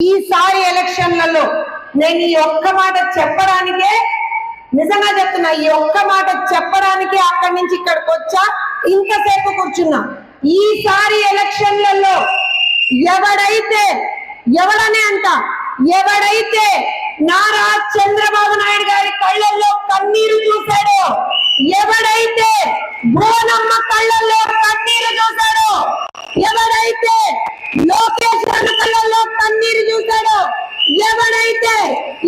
ఈసారి ఎలక్షన్లలో నేను ఈ ఒక్క మాట చెప్పడానికే నిజంగా చెప్తున్నా ఈ ఒక్క మాట చెప్పడానికి అక్కడి నుంచి ఇక్కడికి వచ్చా ఇంతసేపు కూర్చున్నా. ఈసారి ఎలక్షన్లలో ఎవడైతే ఎవడనే అంట ఎవడైతే నారా చంద్రబాబు నాయుడు గారి కళ్ళల్లో కన్నీరు చూశాడో ఎవడైతే భువనమ్మ కళ్ళల్లో కన్నీరు చూశాడో ఎవడైతే లోకేష్ కళ్ళల్లో కన్నీరు చూశాడో? ఎవడైతే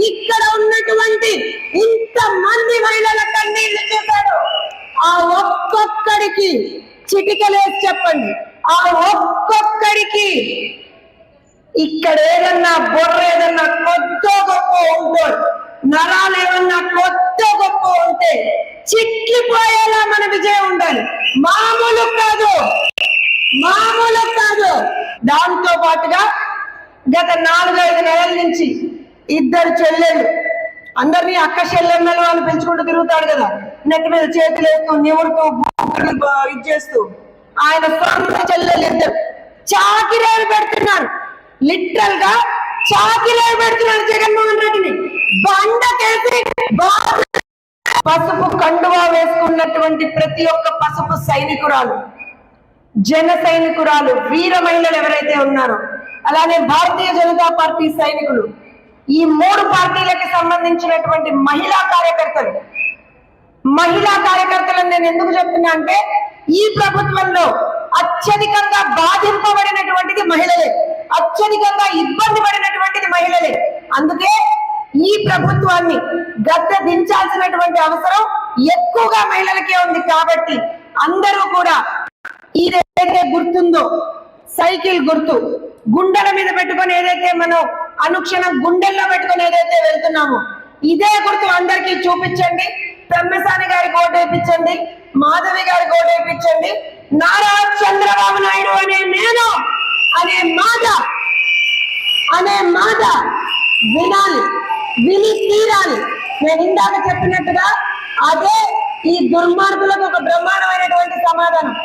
ఇక్కడ ఉన్నటువంటి ఇంత మంది మహిళల కన్నీళ్ళు చూశాడో? ఆ ఒక్కొక్కడికి చిటికలేసి చెప్పండి. ఆ ఒక్కొక్కడికి ఇక్కడ ఏదన్నా బొర్ర ఏదన్నా కొత్త గొప్ప ఉంటే నరాలు ఏమన్నా కొత్త గొప్ప ఉంటే చిట్లిపోయేలా మన విజయం ఉండాలి. మామూలు కాదు. మామూలు కాదు. దాంతో పాటుగా గత నాలుగైదు నెలల నుంచి ఇద్దరు చెల్లెలు అందరినీ అక్క చెల్లెమ్మలు అని పెంచుకుంటూ తిరుగుతాడు కదా. నెట్ మీద చేతులు వేస్తూ నివుడుతూ బా- ఇది చేస్తూ. ఆయన సొంత చెల్లెలు ఇద్దరు. చాకిరేలు పెడుతున్నారు. లిటరల్గా చాకిరేలు పెడుతున్నారు జగన్మోహన్ రెడ్డిని. బండకేసి బాగా పసుపు కండువా వేసుకున్నటువంటి ప్రతి ఒక్క పసుపు సైనికురాలు జన సైనికురాలు వీర మహిళలు ఎవరైతే ఉన్నారో అలానే భారతీయ జనతా పార్టీ సైనికులు ఈ మూడు పార్టీలకి సంబంధించినటువంటి మహిళా కార్యకర్తలు. మహిళా కార్యకర్తలను నేను ఎందుకు చెప్తున్నా అంటే ఈ ప్రభుత్వంలో అత్యధికంగా బాధింపబడినటువంటిది మహిళలే. అత్యధికంగా ఇబ్బంది పడినటువంటిది మహిళలే. అందుకే ఈ ప్రభుత్వాన్ని గద్దె దించాల్సినటువంటి అవసరం ఎక్కువగా మహిళలకే ఉంది కాబట్టి అందరూ కూడా ఇదైతే గుర్తుందో సైకిల్ గుర్తు. గుండెల మీద పెట్టుకొని ఏదైతే మనం అనుక్షణం గుండెల్లో పెట్టుకొని ఏదైతే వెళ్తున్నామో ఇదే గుర్తు అందరికీ చూపించండి. బ్రహ్మసాని గారికి ఓటేపించండి వేయించండి మాధవి గారికి ఓటేపించండి వేయించండి నారా చంద్రబాబు నాయుడు అనే నేను అనే మాట అనే మాట వినాలి విని తీరాలి. నేను ఇందాక చెప్పినట్టుగా అదే ఈ దుర్మార్గులకు ఒక బ్రహ్మాండమైనటువంటి సమాధానం.